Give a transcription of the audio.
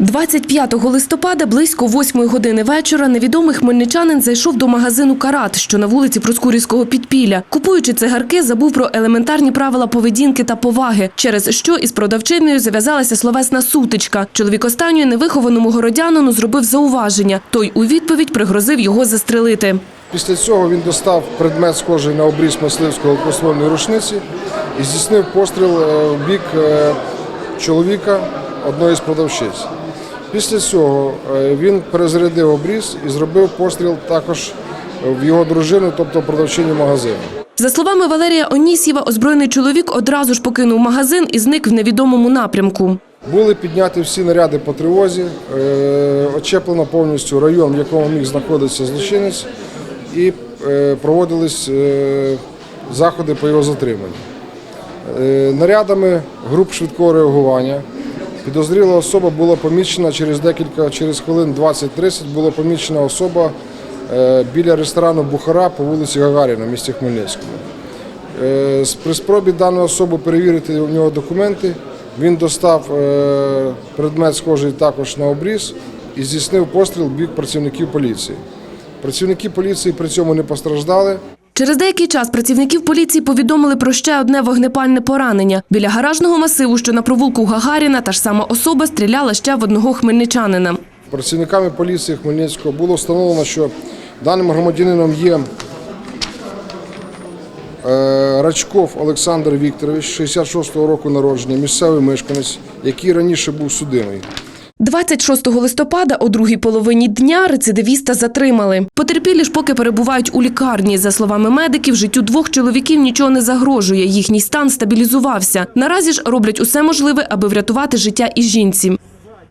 25 листопада близько 8 години вечора невідомий хмельничанин зайшов до магазину «Карат», що на вулиці Проскурівського підпілля. Купуючи цигарки, забув про елементарні правила поведінки та поваги, через що із продавчиною зав'язалася словесна сутичка. Чоловік останньої невихованому городянину зробив зауваження. Той у відповідь пригрозив його застрелити. Після цього він достав предмет, схожий на обріз мисливського косвольної рушниці і здійснив постріл е, в бік е, чоловіка одної з продавщиць. Після цього е, він перезарядив обріз і зробив постріл також в його дружину, тобто продавчині магазину. За словами Валерія Онісєва, озброєний чоловік одразу ж покинув магазин і зник в невідомому напрямку. Були підняті всі наряди по тривозі, е, очеплено повністю район, в якому міг знаходитися злочинець, і е, проводились заходи по його затриманню. Нарядами груп швидкого реагування підозріла особа була помічена через декілька, через хвилин 20-30 була помічена особа е, біля ресторану Бухара по вулиці Гагаріна в місті Хмельницькому. Е, При спробі даної особи перевірити у нього документи, він достав е, предмет, схожий також на обріз, і здійснив постріл бік працівників поліції. Працівники поліції при цьому не постраждали. Через деякий час працівників поліції повідомили про ще одне вогнепальне поранення. Біля гаражного масиву, що на провулку Гагаріна, та ж сама особа стріляла ще в одного хмельничанина. Працівниками поліції Хмельницького було встановлено, що даним громадянином є е, Рачков Олександр Вікторович, 66-го року народження, місцевий мешканець, який раніше був судимий. 26 листопада о другій половині дня рецидивіста затримали. Потерпілі ж поки перебувають у лікарні. За словами медиків, життю двох чоловіків нічого не загрожує. Їхній стан стабілізувався. Наразі ж роблять усе можливе, аби врятувати життя і жінці.